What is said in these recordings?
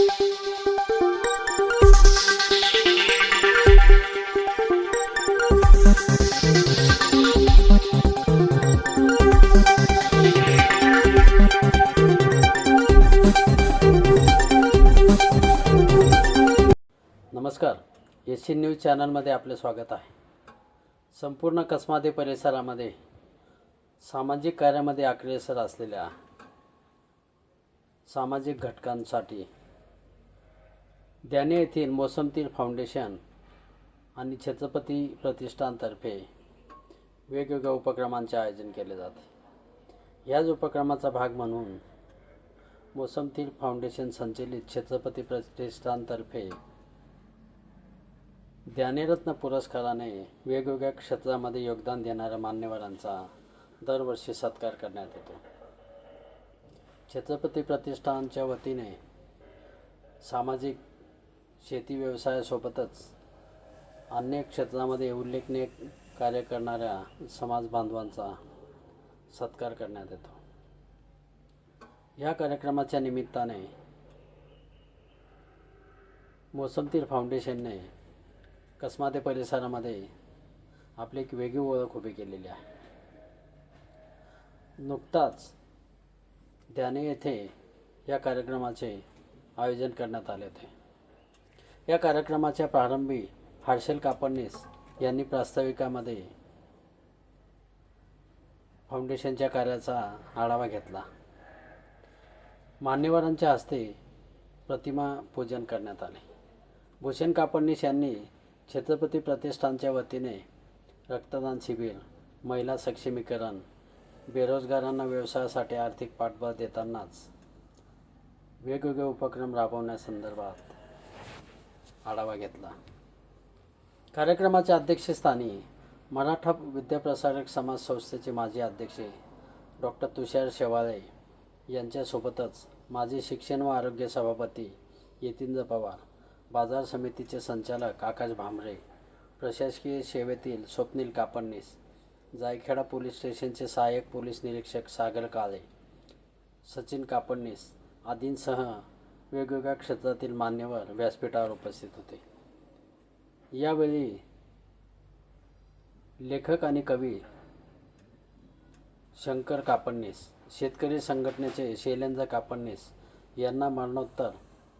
नमस्कार. S C news चॅनलमध्ये आपले स्वागत आहे. संपूर्ण कसमादे परिसरामध्ये सामाजिक कार्यामध्ये अग्रेसर असलेल्या सामाजिक घटकांसाठी द्याने येथील मोसमतील फाउंडेशन आणि छत्रपती प्रतिष्ठानतर्फे वेगवेगळ्या उपक्रमांचे आयोजन केले जाते. याच उपक्रमाचा भाग म्हणून मोसमतील फाउंडेशन संचलित छत्रपती प्रतिष्ठानतर्फे ज्ञानेरत्न पुरस्काराने वेगवेगळ्या क्षेत्रामध्ये योगदान देणाऱ्या मान्यवरांचा दरवर्षी सत्कार करण्यात येतो. छत्रपती प्रतिष्ठानच्या वतीने सामाजिक शेती व्यवसायासोबतच अन्य क्षेत्रामध्ये उल्लेखनीय कार्य करणाऱ्या समाज बांधवांचा सत्कार करण्यात येतो. या कार्यक्रमाच्या निमित्ताने मोसमतीर फाउंडेशनने कसमाते परिसरामध्ये आपली एक वेगळी ओळख उभी केलेली आहे. नुकताच त्याने येथे या कार्यक्रमाचे आयोजन करण्यात आले होते. या कार्यक्रमाच्या प्रारंभी हर्षल कापडनीस यांनी प्रास्ताविकामध्ये फाउंडेशनच्या कार्याचा आढावा घेतला. मान्यवरांच्या हस्ते प्रतिमा पूजन करण्यात आले. भूषण कापडनीस यांनी छत्रपती प्रतिष्ठानच्या वतीने रक्तदान शिबिर महिला सक्षमीकरण बेरोजगारांना व्यवसायासाठी आर्थिक पाठबळ देतानाच वेगवेगळे उपक्रम राबवण्यासंदर्भात आढावा घेतला. कार्यक्रमाच्या अध्यक्षस्थानी मराठा विद्याप्रसारक समाज संस्थेचे माजी अध्यक्ष डॉक्टर तुषार शेवाळे यांच्यासोबतच माजी शिक्षण व आरोग्य सभापती यतींद्र पवार बाजार समितीचे संचालक आकाश भांबरे प्रशासकीय सेवेतील स्वप्नील कापडनीस जायखेडा पोलीस स्टेशनचे सहाय्यक पोलीस निरीक्षक सागर काळे सचिन कापडनीस आदींसह वेगवेगळ्या क्षेत्रातील मान्यवर व्यासपीठावर उपस्थित होते. यावेळी लेखक आणि कवी शंकर कापडनीस शेतकरी संघटनेचे शैलेंद्र कापडनीस यांना मरणोत्तर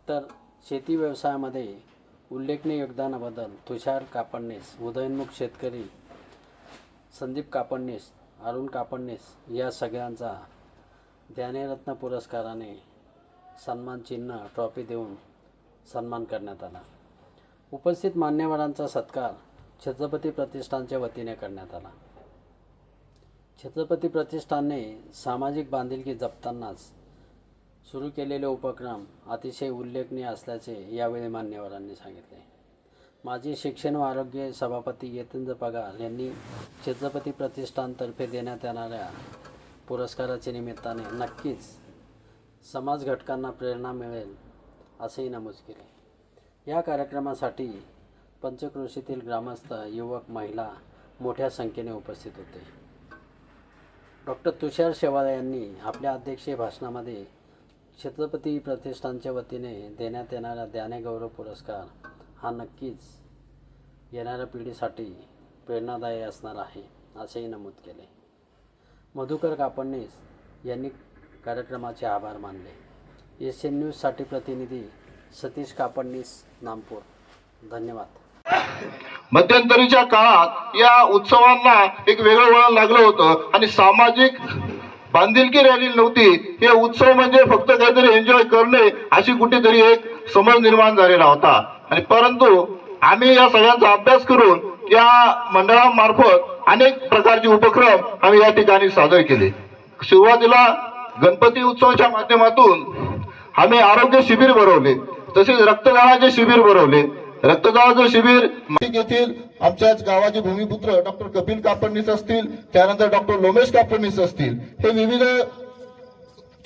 तर शेती व्यवसायामध्ये उल्लेखनीय योगदानाबद्दल तुषार कापडनीस उदयनमुख शेतकरी संदीप कापडनीस अरुण कापडनीस या सगळ्यांचा ज्ञानरत्न पुरस्काराने सन्मान चिन्ह ट्रॉफी देऊन सन्मान करण्यात आला. उपस्थित मान्यवरांचा सत्कार छत्रपती प्रतिष्ठानच्या वतीने करण्यात आला. छत्रपती प्रतिष्ठानने सामाजिक बांधिलकी जपतानाच सुरू केलेले उपक्रम अतिशय उल्लेखनीय असल्याचे यावेळी मान्यवरांनी सांगितले. माजी शिक्षण व आरोग्य सभापती यतेंद्र पगार यांनी छत्रपती प्रतिष्ठानतर्फे देण्यात येणाऱ्या पुरस्काराच्या निमित्ताने नक्कीच समाज घटकांना प्रेरणा मिळेल असेही नमूद केले. या कार्यक्रमासाठी पंचक्रोशीतील ग्रामस्थ युवक महिला मोठ्या संख्येने उपस्थित होते. डॉक्टर तुषार शेवाळे यांनी आपल्या अध्यक्षीय भाषणामध्ये छत्रपती प्रतिष्ठानच्या वतीने देण्यात येणारा ज्ञानगौरव पुरस्कार हा नक्कीच येणाऱ्या पिढीसाठी प्रेरणादायी असणार आहे असेही नमूद केले. मधुकर कापडनीस यांनी कार्यक्रमाचे आभार मानले. एस एन न्यूजसाठी प्रतिनिधी सतीश कापडनीस नामपूर. धन्यवाद. मध्यंतरीच्या काळात या उत्सवांना एक वेगळं वळण लागलं होतं आणि सामाजिक बांधिलकी राहिलेली नव्हती. हे उत्सव म्हणजे फक्त काहीतरी एन्जॉय करणे अशी कुठेतरी एक समज निर्माण झालेला होता. आणि परंतु आम्ही या सगळ्यांचा अभ्यास करून या मंडळामार्फत अनेक प्रकारचे उपक्रम आम्ही या ठिकाणी सादर केले. सुरुवातीला गणपती उत्सवाच्या माध्यमातून आम्ही आरोग्य शिबिर भरवले तसेच रक्तदानाचे शिबिर भरवले. रक्तदानाचं शिबिर येथील आमच्याच गावाचे भूमिपुत्र डॉक्टर कपिल कापडणीस असतील त्यानंतर डॉक्टर लोमेश कापडणीस असतील. हे विविध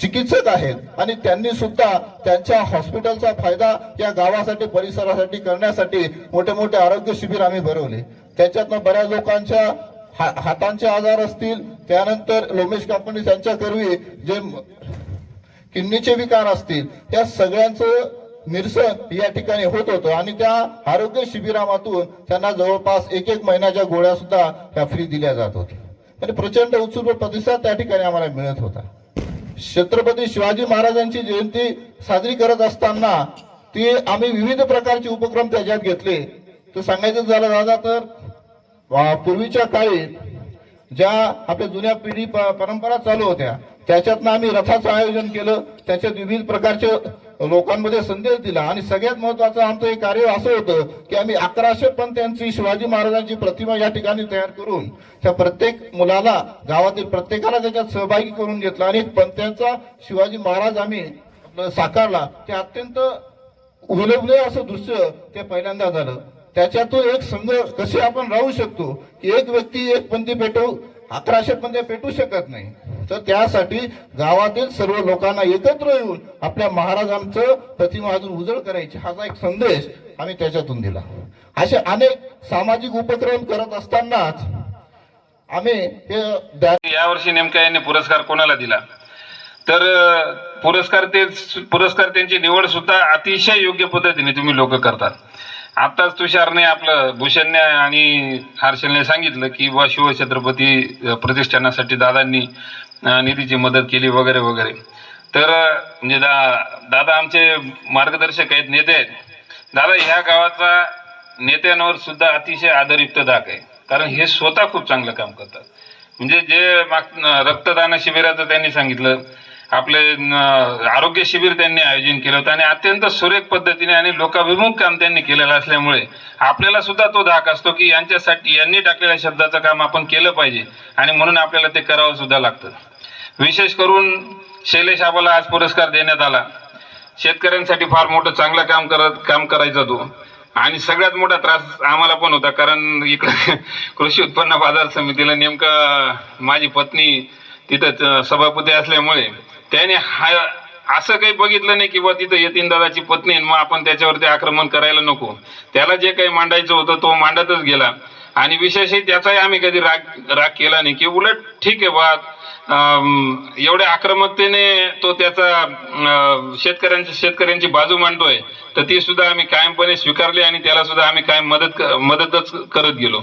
चिकित्सक आहेत आणि त्यांनी सुद्धा त्यांच्या हॉस्पिटलचा फायदा या गावासाठी परिसरासाठी करण्यासाठी मोठे मोठे आरोग्य शिबिर आम्ही भरवले. त्याच्यातनं बऱ्याच लोकांच्या हा- हातांचे आजार असतील त्यानंतर लोमेश कापणी यांच्या जे किडनीचे विकार असतील त्या सगळ्यांचं निरसन या ठिकाणी होत होतं. आणि त्या आरोग्य शिबिरामातून त्यांना जवळपास एक एक महिन्याच्या गोळ्या सुद्धा ह्या फ्री दिल्या जात होत्या. आणि प्रचंड उत्सुक प्रतिसाद त्या ठिकाणी आम्हाला मिळत होता. छत्रपती शिवाजी महाराजांची जयंती साजरी करत असताना ती आम्ही विविध प्रकारचे उपक्रम त्याच्यात घेतले. तर सांगायचं झालं दादा तर पूर्वीच्या काळी ज्या आपल्या जुन्या पिढी प- परंपरा चालू होत्या त्याच्यातनं आम्ही रथाचं आयोजन केलं. त्याच्यात विविध प्रकारचे लोकांमध्ये संदेश दिला. आणि सगळ्यात महत्वाचं आमचं एक कार्य असं होतं की आम्ही अकराशे पंत्यांची शिवाजी महाराजांची प्रतिमा या ठिकाणी तयार करून त्या प्रत्येक मुलाला गावातील प्रत्येकाला त्याच्यात सहभागी करून घेतला. आणि पंत्यांचा शिवाजी महाराज आम्ही साकारला. ते अत्यंत उलगले असं दृश्य ते पहिल्यांदा झालं. त्याच्यातून एक संघ कसे आपण राहू शकतो की एक व्यक्ती एक पंथी पेटवू अकराशे पंथ्या पेटू शकत नाही. तर त्यासाठी गावातील सर्व लोकांना एकत्र येऊन आपल्या महाराजांचं प्रतिमा अजून उजळ करायची हाचा एक संदेश आम्ही त्याच्यातून दिला. असे अनेक सामाजिक उपक्रम करत असतानाच आम्ही हे यावर्षी नेमका यांनी पुरस्कार कोणाला दिला? तर पुरस्कार ते पुरस्कार त्यांची निवड सुद्धा अतिशय योग्य पद्धतीने तुम्ही लोक करतात. आताच तुषारने आपलं भूषणने आणि हर्षलने सांगितलं की बा शिवछत्रपती प्रतिष्ठानासाठी दादांनी निधीची मदत केली वगैरे वगैरे. तर म्हणजे दा दादा आमचे मार्गदर्शक आहेत नेते आहेत. दादा ह्या गावाचा नेत्यांवर सुद्धा अतिशय आदरयुक्त दाग आहे. कारण हे स्वतः खूप चांगलं काम करतात. म्हणजे जे माग रक्तदान शिबिराचं त्यांनी सांगितलं आपले आरोग्य शिबिर त्यांनी आयोजन केलं होतं आणि अत्यंत सुरेख पद्धतीने आणि लोकाभिमुख काम त्यांनी केलेलं असल्यामुळे आपल्याला सुद्धा तो धाक असतो की यांच्यासाठी यांनी टाकलेल्या शब्दाचं काम आपण केलं पाहिजे आणि म्हणून आपल्याला ते करावं सुद्धा लागतं. विशेष करून शैलेश आबाला आज पुरस्कार देण्यात आला. शेतकऱ्यांसाठी फार मोठं चांगलं काम करत काम करायचा तो. आणि सगळ्यात मोठा त्रास आम्हाला पण होता कारण इकडे कृषी उत्पन्न बाजार समितीला नेमकं माझी पत्नी तिथं सभापती असल्यामुळे त्याने हा असं काही बघितलं नाही की बा तिथं यतीन दादाची पत्नी मग आपण त्याच्यावरती आक्रमण करायला नको. त्याला जे काही मांडायचं होतं तो मांडतच गेला. आणि विशेषही त्याचाही आम्ही कधी राग राग केला नाही. की उलट ठीक आहे बा अं, एवढ्या आक्रमकतेने तो त्याचा शेतकऱ्यांची शेतकऱ्यांची बाजू मांडतोय तर ती सुद्धा आम्ही कायमपणे स्वीकारली आणि त्याला सुद्धा आम्ही कायम मदत मदतच करत गेलो.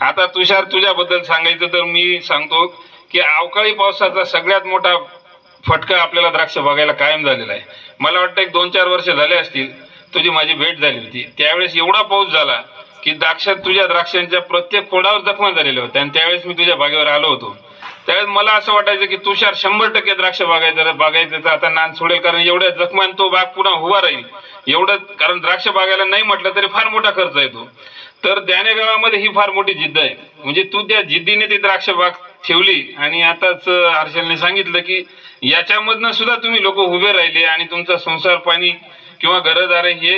आता तुषार तुझ्याबद्दल सांगायचं तर मी सांगतो की अवकाळी पावसाचा सगळ्यात मोठा फटका आपल्याला द्राक्ष बघायला कायम झालेला आहे. मला वाटतं एक दोन चार वर्ष झाले असतील तुझी माझी भेट झाली होती. त्यावेळेस एवढा पाऊस झाला की द्राक्षात तुझ्या द्राक्षांच्या प्रत्येक खोडावर जखमा झालेल्या होत्या आणि त्यावेळेस मी तुझ्या बागेवर आलो होतो. त्यावेळेस मला असं वाटायचं की तुषार शंभर टक्के द्राक्ष बागायचं बागायचं आता नान सोडेल कारण एवढ्या जखमान तो बाग पुन्हा उभा राहील. एवढं कारण द्राक्ष बागायला नाही म्हटलं तरी फार मोठा खर्च येतो. तर द्याने गावामध्ये ही फार मोठी जिद्द आहे. म्हणजे तू त्या जिद्दीने ती द्राक्ष बाग ठेवली. आणि आताच हर्षलने सांगितलं की याच्यामधनं सुद्धा तुम्ही लोक उभे राहिले आणि तुमचा संसार पाणी किंवा घरदार हे